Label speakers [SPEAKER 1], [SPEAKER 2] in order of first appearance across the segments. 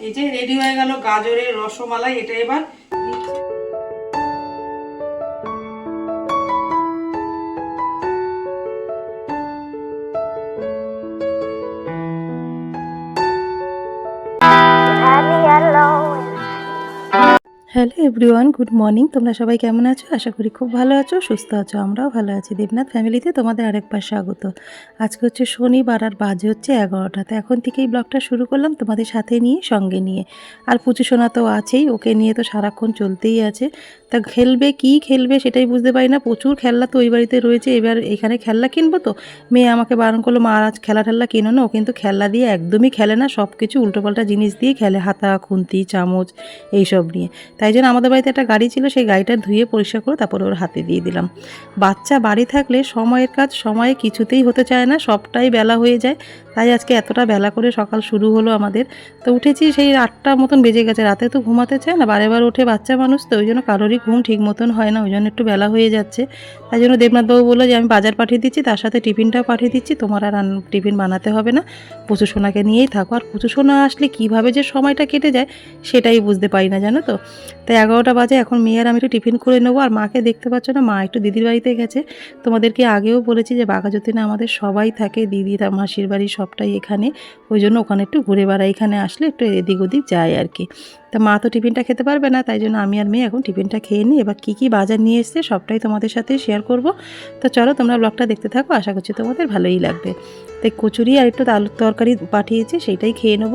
[SPEAKER 1] এই যে রেডি হয়ে গেল গাজরের রসমালাই এটা এবার
[SPEAKER 2] হ্যালো এভরিওয়ান, গুড মর্নিং। তোমরা সবাই কেমন আছো? আশা করি খুব ভালো আছো, সুস্থ আছো, আমরাও ভালো আছি। দেবনাথ ফ্যামিলিতে তোমাদের আরেকবার স্বাগত। আজকে হচ্ছে শনিবার আর বাজে হচ্ছে এগারোটা। তো এখন থেকেই ব্লগটা শুরু করলাম তোমাদের সাথে নিয়ে, সঙ্গে নিয়ে। আর পুচু সোনা তো আছেই, ওকে নিয়ে তো সারাক্ষণ চলতেই আছে। তা খেলবে, কি খেলবে সেটাই বুঝতে পারি না। প্রচুর খেলনা তো ওই বাড়িতে রয়েছে, এবার এখানে খেলনা কিনবো তো? মেয়ে আমাকে বারণ করল, মা, আজ খেলা টেলা কেনো না? ও কিন্তু খেলনা দিয়ে একদমই খেলে না সব কিছু উল্টোপাল্টা জিনিস দিয়ে খেলে। হাতা, খুন্তি, চামচ, এইসব নিয়ে। তাই জন্য আমাদের বাড়িতে একটা গাড়ি ছিল, সেই গাড়িটা ধুয়ে পরিষ্কার করে তারপরে ওর হাতে দিয়ে দিলাম। বাচ্চা বাড়ি থাকলে সময়ের কাজ সময়ে কিছুতেই হতে চায় না, সবটাই বেলা হয়ে যায়। তাই আজকে এতটা বেলা করে সকাল শুরু হলো আমাদের। তো উঠেছি সেই আটটা মতন বেজে গেছে, রাতে তো ঘুমাতে চায় না, বারে বার ওঠে বাচ্চা মানুষ, তো ওই জন্য কারোরই ঘুম ঠিক মতন হয় না, ওই জন্য একটু বেলা হয়ে যাচ্ছে। তাই জন্য দেবনাথবাবু বলল যে, আমি বাজার পাঠিয়ে দিচ্ছি, তার সাথে টিফিনটাও পাঠিয়ে দিচ্ছি, তোমার আর টিফিন বানাতে হবে না, পুচু সোনাকে নিয়েই থাকো। আর পুচু সোনা আসলে কীভাবে যে সময়টা কেটে যায়, সেটাই বুঝতে পারি না, জানো তো? তাই এগারোটা বাজে, এখন মেয়ের আমি একটু টিফিন করে নেব, আর মাকে দেখতে পাচ্ছ না, মা একটু দিদির বাড়িতে গেছে। তোমাদেরকে আগেও বলেছি যে, বাঘাযতীনে আমাদের সবাই থাকে, দিদি মাসির বাড়ি সবটাই এখানে। ওই জন্য ওখানে একটু ঘুরে বেড়াই। এখানে আসলে একটু এদিক ওদিক যায় আর কি। তা মা তো টিফিনটা খেতে পারবে না, তাই জন্য আমি আর মেয়ে এখন টিফিনটা খেয়ে নিই। এবার কী কী বাজার নিয়ে এসছে সবটাই তোমাদের সাথে শেয়ার করব। তো চলো তোমরা ব্লগটা দেখতে থাকো, আশা করছি তোমাদের ভালোই লাগবে। তাই কচুরি আর একটু আলুর তরকারি পাঠিয়েছে, সেইটাই খেয়ে নেব।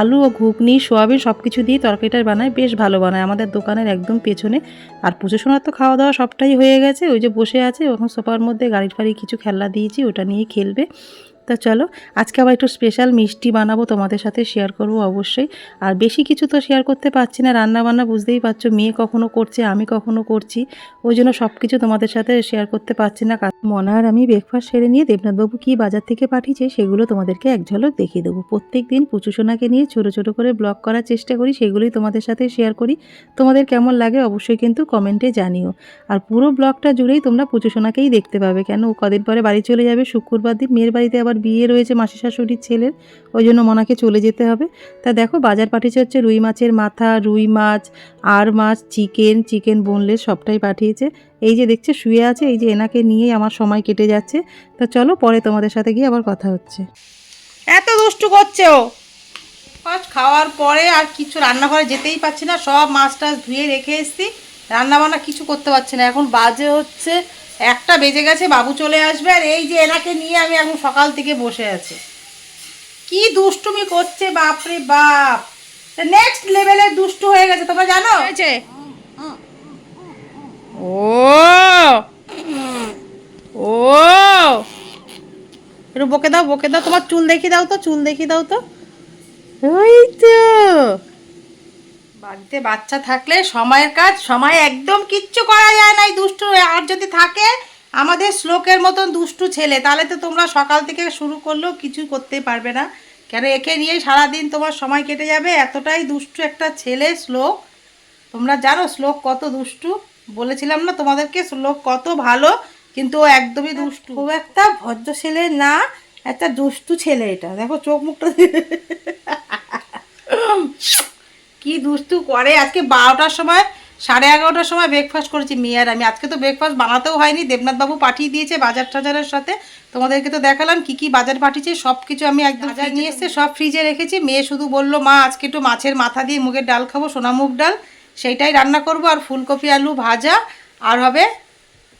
[SPEAKER 2] আলু ও ঘুগনি, সোয়াবিন সব কিছু দিয়ে তরকারিটা বানায়, বেশ ভালো বানায়। আমাদের দোকানের একদম পেছনে। আর পুজো সোনার তো খাওয়া দাওয়া সবটাই হয়ে গেছে। ওই যে বসে আছে ওখানে সোফার মধ্যে গাড়ির ফাড়ি কিছু খেলনা দিয়েছি, ওটা নিয়ে খেলবে। তা চলো, আজকে আবার একটু স্পেশাল মিষ্টি বানাবো তোমাদের সাথে শেয়ার করব অবশ্যই। আর বেশি কিছু তো শেয়ার করতে পারছি না রান্না বান্না বুঝতেই পারছ, মেয়ে কখনো করছে, আমি কখনো করছি। ওই জন্য সব কিছু তোমাদের সাথে শেয়ার করতে পারছি না মনে আর আমি ব্রেকফাস্ট সেরে নিয়ে দেবনাথবাবু কী বাজার থেকে পাঠিয়েছে সেগুলো তোমাদেরকে এক ঝলক দেখিয়ে দেবো। প্রত্যেক দিন পুচুসোনাকে নিয়ে ছোটো ছোটো করে ব্লগ করার চেষ্টা করি, সেগুলোই তোমাদের সাথে শেয়ার করি। তোমাদের কেমন লাগে অবশ্যই কিন্তু কমেন্টে জানিও। আর পুরো ব্লগটা জুড়েই তোমরা পুচুসোনাকেই দেখতে পাবে, কেন ও কদিন পরে বাড়ি চলে যাবে, শুক্রবার দিন মেয়ের বাড়িতে আবার বিয়ে রয়েছে মাসি শাশুড়ির ছেলের, ওই জন্য মনাকে চলে যেতে হবে। তা দেখো, বাজার পাঠিয়েছে হচ্ছে রুই মাছের মাথা, রুই মাছ, আর মাছ, চিকেন চিকেন বোনলেস সবটাই পাঠিয়েছে। এই যে দেখছে, শুয়ে আছে, এই যে এনাকে নিয়েই আমার সময় কেটে যাচ্ছে। তা চলো, পরে তোমাদের সাথে গিয়ে আবার কথা হচ্ছে।
[SPEAKER 1] এত দুষ্টু করছে? ও ফার্স্ট খাওয়ার পরে আর কিছু রান্নাঘরে যেতেই পারছি না, সব মাছ টাছ ধুয়ে রেখে এসেছি। রান্না বান্না কিছু করতে পারছি না। এখন বাজে হচ্ছে একটা বেজে গেছে, বাবু চলে আসবে, আর এই যে এনাকে নিয়ে আমি এখন সকাল থেকে বসে আছি। কি দুষ্টুমি করছে বাপরে বাপ। নেক্সট লেভেলের দুষ্টু হয়ে গেছে, তোমরা জানো? হয়েছে ও! ও! একটু বকে দাও বকে দাও, তোমার চুল দেখি দাও তো, চুল দেখি দাও তো। ওই তো! বাড়িতে বাচ্চা থাকলে সময়ের কাজ সময় একদম কিচ্ছু করা যায় না এই দুষ্টু আর যদি থাকে আমাদের শ্লোকের মতন দুষ্টু ছেলে তাহলে তো তোমরা সকাল থেকে শুরু করলেও কিছু করতে পারবে না। কেন একে নিয়েই সারাদিন তোমার সময় কেটে যাবে? এতটাই দুষ্টু একটা ছেলে শ্লোক। তোমরা জানো শ্লোক কত দুষ্টু? বলেছিলাম না তোমাদেরকে? শ্লোক কত ভালো কিন্তু ও একদমই দুষ্টু। খুব একটা ভদ্র ছেলে না একটা দুষ্টু ছেলে এটা। দেখো চোখ মুখটা কি দুস্তু করে? আজকে বারোটার সময় সাড়ে এগারোটার সময় ব্রেকফাস্ট করেছি মেয়ে আর আমি। আজকে তো ব্রেকফাস্ট বানাতেও হয়নি দেবনাথ বাবু পাঠিয়ে দিয়েছে বাজার টাজারের সাথে। তোমাদেরকে তো দেখালাম কি কি বাজার পাঠিয়েছে সব কিছু আমি একদম নিয়ে এসে সব ফ্রিজে রেখেছি। মেয়ে শুধু বলল মা আজকে একটু মাছের মাথা দিয়ে মুগের ডাল খাব সোনা মুগ ডাল। সেইটাই রান্না করব আর ফুলকপি আলু ভাজা আর হবে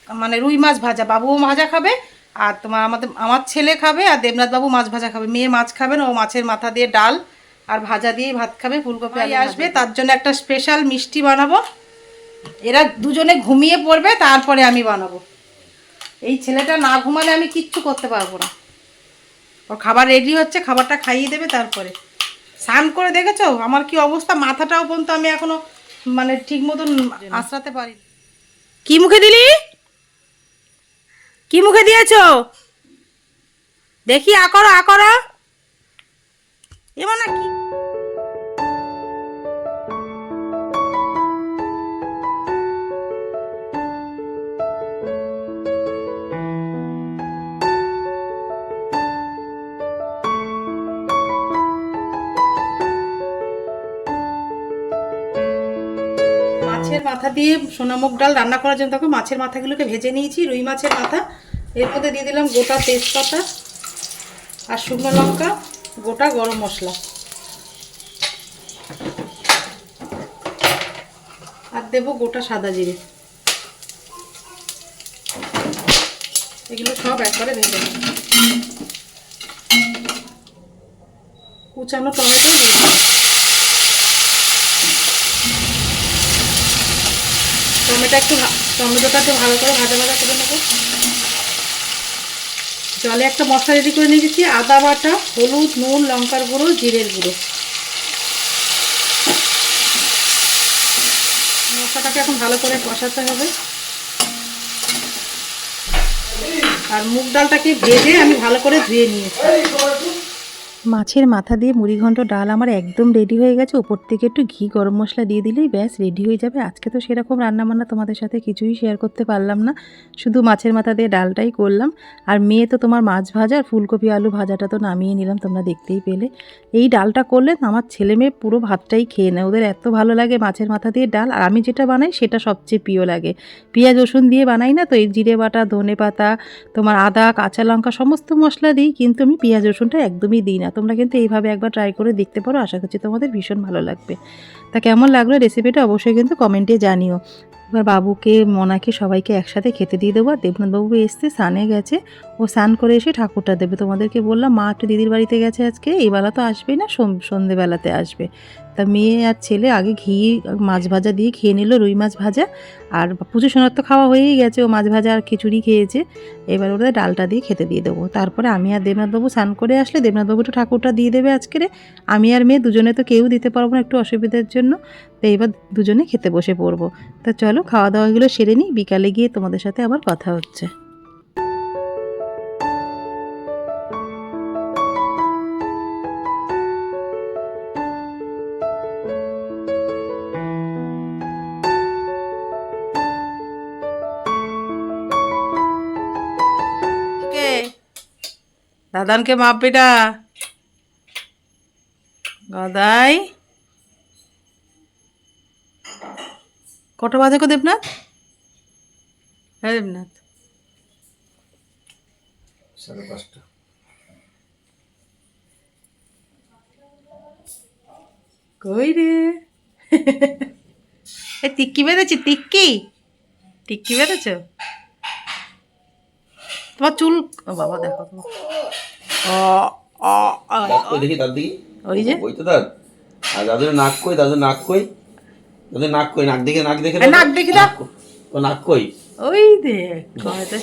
[SPEAKER 1] মানে রুই মাছ ভাজা। বাবুও ভাজা খাবে আর তোমার আমাদের আমার ছেলে খাবে আর দেবনাথবাবু মাছ ভাজা খাবে। মেয়ে মাছ খাবে না ও মাছের মাথা দিয়ে ডাল। আর ভাজা দিয়ে ভাত খাবে ফুলকপি আলু আসবে তার জন্য একটা স্পেশাল মিষ্টি বানাবো। এরা দুজনে ঘুমিয়ে পড়বে তারপরে আমি বানাবো। এই ছেলেটা না ঘুমালে আমি কিচ্ছু করতে পারব না। ওর খাবার রেডি হচ্ছে খাবারটা খাইয়ে দেবে তারপরে। স্নান করে দেখেছ? আমার কি অবস্থা? মাথাটাও পর্যন্ত আমি এখনও মানে ঠিক মতন আশ্রাতে পারি কি মুখে দিলি? কি মুখে দিয়েছ? দেখি আ করো আ করো। এবার নাকি?
[SPEAKER 3] মাছের মাথা দিয়ে সোনামুখ ডাল রান্না করার জন্য তখন মাছের মাথাগুলোকে ভেজে নিয়েছি, রুই মাছের মাথা। এর মধ্যে দিয়ে দিলাম গোটা তেজপাতা আর শুকনো লঙ্কা। গোটা গরম মশলা। আর দেবো গোটা সাদা জিরে। এগুলো সব একবারে ভেজে নেব কুচানো টমেটো দিয়ে টমেটো একটু টমেটোটা একটু ভালো করে ভাজা ভাজা করে নেব। জলে একটা মশলা রেডি করে নিয়ে গেছি আদা বাটা, হলুদ, নুন, লঙ্কার গুঁড়ো, জিরের গুঁড়ো। মশলাটাকে এখন ভালো করে কষাতে হবে। আর মুগ ডালটাকে ভেজে আমি ভালো করে ধুয়ে নিয়েছি।
[SPEAKER 2] মাছের মাথা দিয়ে মুড়িঘণ্ট ডাল আমার একদম রেডি হয়ে গেছে। ওপর থেকে একটু ঘি, গরম মশলা দিয়ে দিলেই ব্যাস রেডি হয়ে যাবে। আজকে তো সেরকম রান্নাবান্না তোমাদের সাথে কিছুই শেয়ার করতে পারলাম না। শুধু মাছের মাথা দিয়ে ডালটাই করলাম। আর মেয়ে তো তোমার মাছ ভাজা আর ফুলকপি, আলু ভাজাটা তো নামিয়ে নিলাম, তোমরা দেখতেই পেলে। এই ডালটা করলে আমার ছেলে মেয়ে পুরো ভাতটাই খেয়ে নেয়। ওদের এত ভালো লাগে মাছের মাথা দিয়ে ডাল। আর আমি যেটা বানাই সেটা সবচেয়ে প্রিয় লাগে। পেঁয়াজ, রসুন দিয়ে বানাই না তো, এই জিরে বাটা, ধনে পাতা, তোমার আদা, কাঁচা লঙ্কা সমস্ত মশলা দিই, কিন্তু আমি পেঁয়াজ, রসুনটা একদমই দিই না। তোমরা কিন্তু এইভাবে একবার ট্রাই করে দেখতে পারো। আশা করছি তোমাদের ভীষণ ভালো লাগবে। তা কেমন লাগল রেসিপিটা অবশ্যই কিন্তু কমেন্টে জানিও। এবার বাবুকে, মনাকে সবাইকে একসাথে খেতে দিয়ে দেবো। আর দেবনাথবাবু এসছে সানে গেছে। ও স্নান করে এসে ঠাকুরটা দেবে। তোমাদেরকে বললাম, মা একটু দিদির বাড়িতে গেছে আজকে, এই বেলা তো আসবেই না সন- সন্ধেবেলাতে আসবে। তা মেয়ে আর ছেলে আগে ঘি, মাছ ভাজা দিয়ে খেয়ে নিল, রুই মাছ ভাজা। আর পুজো সোনার তো খাওয়া হয়েই গেছে, ও মাছ ভাজা আর খিচুড়ি খেয়েছে। এবার ওদের ডালটা দিয়ে খেতে দিয়ে দেবো। তারপরে আমি আর দেবনাথবাবু স্নান করে আসলে দেবনাথবাবু একটু ঠাকুরটা দিয়ে দেবে আজকের আমি আর মেয়ে দুজনে তো কেউ দিতে পারব না একটু অসুবিধার জন্য। তো এবার দুজনে খেতে বসে পড়ব। তা চলো, খাওয়া দাওয়াগুলো সেরে নিই, বিকালে গিয়ে তোমাদের সাথে আবার কথা হচ্ছে।
[SPEAKER 3] দাদানকে মাপ বেটা গদাই। কটা বাজে কো দেবনাথ? হ্যাঁ দেবনাথ।
[SPEAKER 4] সাড়ে পাঁচটা।
[SPEAKER 3] কই রে? এ টিক্কি বেঁধেছি টিক্কি টিক্কি বেঁধেছ? তোমার চুল বাবা দেখো তোমার।
[SPEAKER 4] কই দেখি দাঁত দেখি
[SPEAKER 3] ওই যে।
[SPEAKER 4] ওই তো দাঁত আর দাদুর নাক কই দাদুর নাক কই দাদুর নাক কই নাক দেখে নাক দেখে
[SPEAKER 3] নাক দেখি দাও।
[SPEAKER 4] ও নাক কই?
[SPEAKER 3] ওই দেখ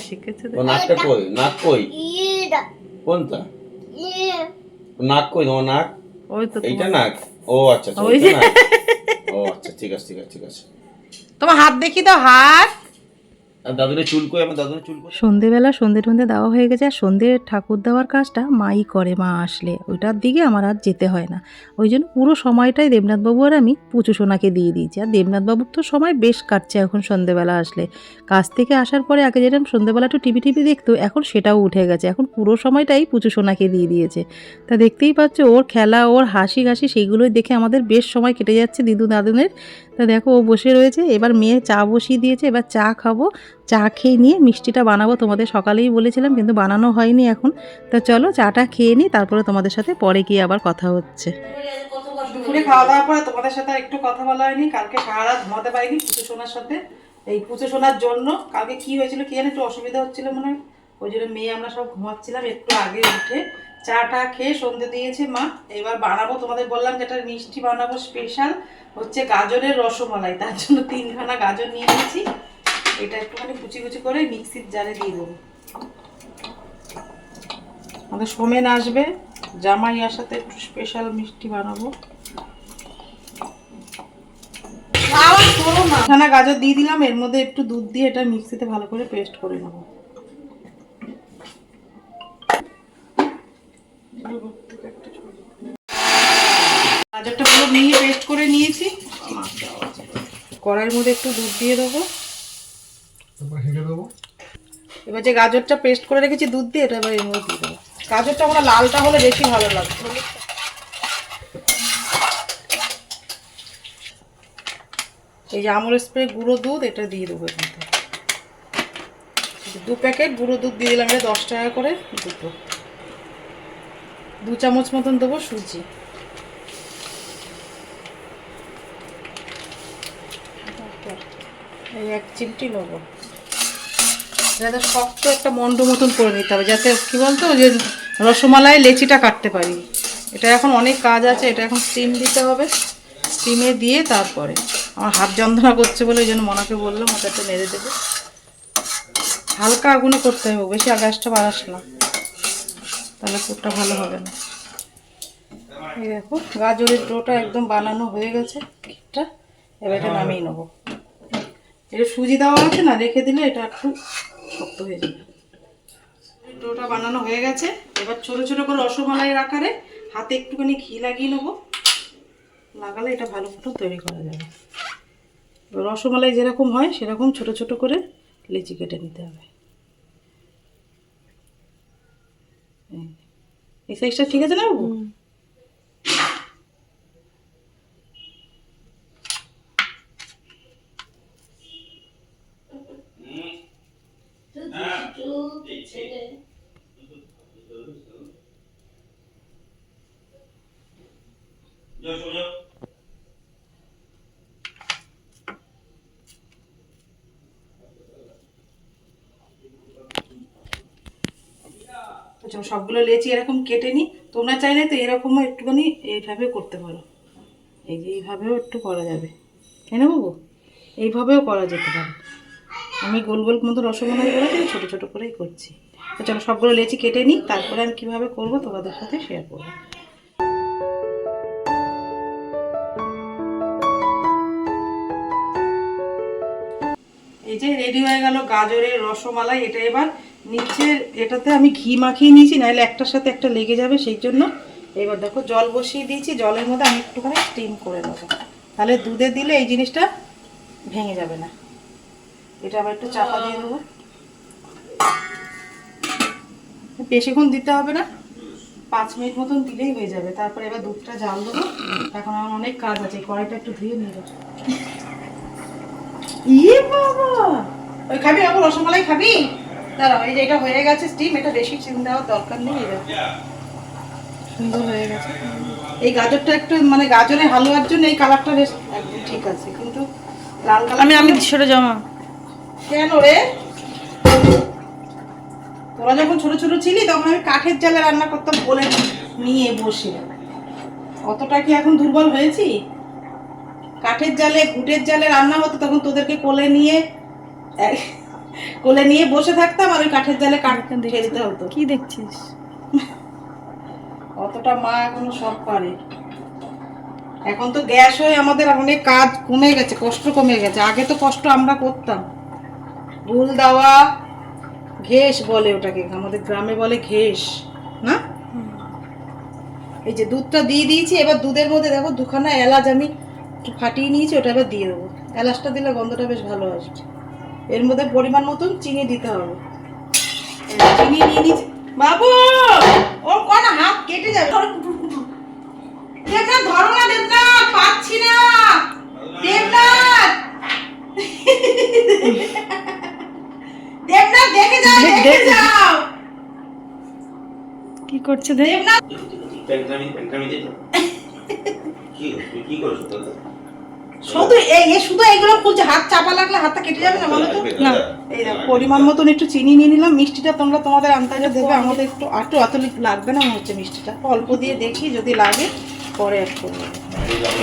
[SPEAKER 3] শিখেছে
[SPEAKER 4] ও নাকটা কই? নাক কই? কোনটা? ও নাক কই তোমার নাক?
[SPEAKER 3] ওই তো
[SPEAKER 4] এইটা নাক? ও আচ্ছা আচ্ছা
[SPEAKER 3] ওই যে।
[SPEAKER 4] ও আচ্ছা ঠিক আছে ঠিক আছে ঠিক আছে।
[SPEAKER 3] তোমার হাত দেখি দাও হাত।
[SPEAKER 4] দাদুরে চুল আমার দাদুরে চুল
[SPEAKER 2] সন্ধেবেলা সন্ধে টন্ধে দেওয়া হয়ে গেছে আর সন্ধে ঠাকুর দেওয়ার কাজটা মাই করে, মা আসলে। ওইটার দিকে আমার আর যেতে হয় না। ওই জন্য পুরো সময়টাই দেবনাথবাবু আর আমি পুচু সোনাকে দিয়ে দিয়েছি। আর দেবনাথবাবুর তো সময় বেশ কাটছে এখন সন্ধেবেলা আসলে। কাজ থেকে আসার পরে আগে যেরকম সন্ধেবেলা একটু টিভি টিভি দেখতো, এখন সেটাও উঠে গেছে। এখন পুরো সময়টাই পুচু সোনাকে দিয়ে দিয়েছে। তা দেখতেই পাচ্ছ ওর খেলা, ওর হাসি হাসি সেইগুলোই দেখে আমাদের বেশ সময় কেটে যাচ্ছে দিদু দাদুনের। তা দেখো, ও বসে রয়েছে। এবার মেয়ে চা বসিয়ে দিয়েছে, এবার চা খাব। চা খেয়ে নিয়ে মিষ্টিটা বানাবো। তোমাদের সকালেই বলেছিলাম, কিন্তু বানানো হয়নি এখন। তো চলো, চাটা খেয়ে নিই, তারপরে তোমাদের সাথে পরে গিয়ে আবার কথা হচ্ছে।
[SPEAKER 3] দুপুরে খাওয়া দাওয়ার পরে তোমাদের সাথে একটু কথা বলা হয়নি। কালকে সারা রাত ঘুমাতে পারিনি পুজো শোনার সাথে। এই পুজো শোনার জন্য কালকে কি হয়েছিল কি জানি একটু অসুবিধা হচ্ছিল মনে হয়। ওই জন্য মেয়ে আমরা সব ঘুমাচ্ছিলাম একটু আগে উঠে। চাটা খেয়ে সন্ধে দিয়েছে মা। এবার বানাবো, তোমাদের বললাম যেটা মিষ্টি বানাবো স্পেশাল হচ্ছে গাজরের রসমালাই। তার জন্য তিনখানা গাজর নিয়ে নিয়েছি। এটা একটুখানি কুচি কুচি করে মিক্সির জারে দিয়ে দেবো। আমাদের সোমেন আসবে, জামাই আসাতে একটু স্পেশাল মিষ্টি বানাবো। গাজর দিয়ে দিলাম, এর মধ্যে একটু দুধ দিয়ে এটা মিক্সিতে ভালো করে পেস্ট করে নেব। গাজরটা পুরো মিহি পেস্ট করে নিয়েছি। কড়াইয়ের মধ্যে একটু দুধ দিয়ে দেবো। এবার যে গাজরটা পেস্ট করে রেখেছি দুধ দিয়ে এটা এবার এর মধ্যে দিয়ে দেবো। গাজরটা আমরা লালটা হলে বেশি ভালো লাগবে।
[SPEAKER 2] এই যে আমুল স্প্রে গুঁড়ো দুধ এটা দিয়ে দেবো এর মধ্যে। দু প্যাকেট গুঁড়ো দুধ দিয়ে দিলাম এটা দশ টাকা করে দুটো। দু চামচ মতন দেবো সুজি। এই এক চিমটি লবণ। যাতে শক্ত একটা মন্ড মতন করে নিতে হবে, যাতে কি বলতো, যে রসমালাই লেচিটা কাটতে পারি। এটা এখন অনেক কাজ আছে, এটা এখন স্টিম দিতে হবে। স্টিমে দিয়ে তারপরে। আমার হাত যন্ত্রণা করছে বলে ওই জন্য মনাকে বললাম ওটা একটু নেড়ে দেবে। হালকা আগুনে করতে হবে, বেশি আগাছটা বাড়াস না। তাহলে পুরটা ভালো হবে না। এই দেখো, গাজরের ডোটা একদম বানানো হয়ে গেছে কেকটা। এবার এটা নামিয়ে নেব। এটা সুজি দেওয়া আছে না, রেখে দিলে এটা একটু শক্ত হয়ে যাবে। ডোটা বানানো হয়ে গেছে। এবার ছোট ছোট করে রসমালাইয়ের আকারে হাতে একটুখানি ঘি লাগিয়ে নেব। লাগালে এটা ভালো মতো তৈরি করা যাবে। রসমালাই যেরকম হয়, সেরকম ছোট ছোট করে লিচি কেটে নিতে হবে। এই। এই সাইজটা ঠিক আছে না বাবু সবগুলো লেচি এরকম কেটে নিই তোমরা চাইলে তো এরকমও একটুখানি এইভাবে করতে পারো। এই যে এইভাবেও একটু করা যাবে। তাই না বাবু? এইভাবেও করা যেতে পারে। আমি গোল গোল মতো রসগোল্লা করে ছোটো ছোটো করেই করছি। তো চলো সবগুলো লেচি কেটে নিই তারপরে আমি কীভাবে করব তোমাদের সাথে শেয়ার করব। এই যে রেডি হয়ে গেল গাজরের রসমালাই। এটা এবার নিচের এটাতে আমি ঘি মাখিয়ে নিয়েছি, নাহলে একটার সাথে একটা লেগে যাবে, সেই জন্য। এবার দেখো, জল বসিয়ে দিয়েছি, জলের মধ্যে আমি একটুখানি স্টিম করে নেব। তাহলে দুধে দিলে এই জিনিসটা ভেঙে যাবে না। এটা আবার একটু চাপা দিয়ে দেবো। বেশিক্ষণ দিতে হবে না, পাঁচ মিনিট মতন দিলেই হয়ে যাবে। তারপরে এবার দুধটা জাল দেবো। এখন আমার অনেক কাজ আছে কড়াইটা একটু ধুয়ে নিয়ে যাব। ইয়ে বাবা! ওই খাবি, আবার রসমালাই খাবি? দাঁড়াও এই যে এটা হয়ে গেছে স্টিম এটা বেশি চিন দেওয়ার দরকার নেই দেখো। সুন্দর হয়ে গেছে। এই গাজরটা একটু মানে গাজরের হালুয়ার জন্য এই কালারটা বেশ একদম ঠিক আছে কিন্তু লাল কালার
[SPEAKER 5] আমি আমি সরে জমা।
[SPEAKER 2] কেন রে? তোরা যখন ছোট ছোট ছিলি তখন আমি কাঠের জালে রান্না করতাম বলে নিয়ে বসে। অতটা কি এখন দুর্বল হয়েছি? কাঠের জালে ঘুটের জালে রান্না হতো তখন তোদেরকে কোলে নিয়ে কোলে নিয়ে বসে থাকতাম আর ওই কাঠের জালে কাঠ খেলতে হতো।
[SPEAKER 5] কি দেখছিস?
[SPEAKER 2] অতটা মা এখনও সব পারে। এখন তো গ্যাস হয়ে আমাদের অনেক কাজ কমে গেছে কষ্ট কমে গেছে। আগে তো কষ্ট আমরা করতাম। ভুল দেওয়া ঘেস বলে ওটাকে। আমাদের গ্রামে বলে ঘেস না? এই যে দুধটা দিয়ে দিয়েছি এবার দুধের মধ্যে দেখো দুখানা এলাচ আমি একটু ফাটিয়ে নিয়েছি ওটা এবার দিয়ে দেবো। এলাচটা দিলে গন্ধটা বেশ ভালো আসবে। এর মধ্যে পরিমাণ মতন চিনি দিতে হবে। চিনি নিয়ে নিয়েছি বাবু ওর কনা হাত কেটে যাবে। ধরো কুটুর কুটুর। দেবনাথ ধরো না দেবনাথ পাচ্ছি না। দেবনাথ! দেবনাথ দেখে যাও দেখে যাও।
[SPEAKER 5] কি করছে দেখ?
[SPEAKER 2] দেবনাথ!
[SPEAKER 4] কি করছ
[SPEAKER 2] শুধু এই এ শুধু এইগুলো খুলছে। হাত চাপা লাগলে হাতটা কেটে যাবে না বলো তো?
[SPEAKER 4] না।
[SPEAKER 2] এই দেখো পরিমাণ মতন একটু চিনি নিয়ে নিলাম। মিষ্টিটা তোমরা তোমাদের আন্দাজে দেবে। আমাদের একটু একটু অত লাগবে না মনে হচ্ছে মিষ্টিটা। অল্প দিয়ে দেখি যদি লাগে পরে অ্যাড করব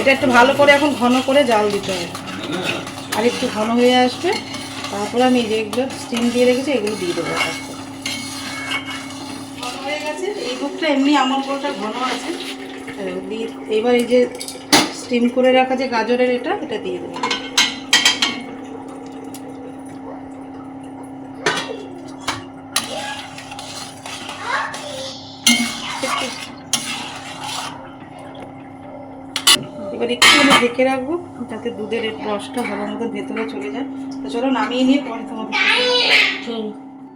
[SPEAKER 2] এটা একটু ভালো করে এখন ঘন করে জাল দিতে হবে। আর একটু ঘন হয়ে আসবে। তারপরে আমি যেগুলো স্টিম দিয়ে রেখেছি এগুলো দিয়ে দেবো ঘন হয়ে গেছে। এই দুধটা এমনি আমার পুরোটা ঘন আছে। দিয়ে এবার এই যে স্টিম করে রাখা যে গাজরের এটা এটা দিয়ে দেবো। এবার একটু আমি ঢেকে রাখব, যাতে দুধের রসটা ভালো মতো ভেতরে চলে যায়। তো চলো নামিয়ে নিয়ে পরে তোমাদের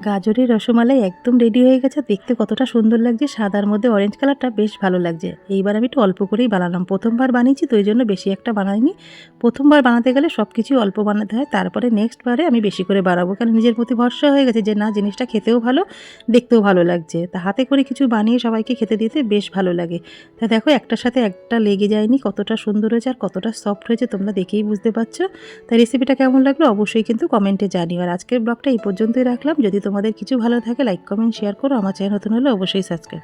[SPEAKER 2] গাজরের রসমালাই একদম রেডি হয়ে গেছে। দেখতে কতটা সুন্দর লাগছে। সাদার মধ্যে অরেঞ্জ কালারটা বেশ ভালো লাগছে। এইবার আমি একটু অল্প করেই বানালাম। প্রথমবার বানিয়েছি, তো ওই জন্য বেশি একটা বানাইনি। প্রথমবার বানাতে গেলে সব কিছুই অল্প বানাতে হয়। তারপরে নেক্সট বারে আমি বেশি করে বানাবো কারণ নিজের প্রতি ভরসা হয়ে গেছে যে, না, জিনিসটা খেতেও ভালো, দেখতেও ভালো লাগছে। তা হাতে করে কিছু বানিয়ে সবাইকে খেতে দিতে বেশ ভালো লাগে। তা দেখো, একটার সাথে একটা লেগে যায়নি। কতটা সুন্দর হয়েছে আর কতটা সফট হয়েছে, তোমরা দেখেই বুঝতে পারছ। তাই রেসিপিটা কেমন লাগল অবশ্যই কিন্তু কমেন্টে জানিও। আর আজকের ব্লগটা এই পর্যন্তই রাখলাম। যদি তোমাদের কিছু ভালো থাকে লাইক কমেন্ট শেয়ার করো। আমার চ্যানেল নতুন হলে অবশ্যই সাবস্ক্রাইব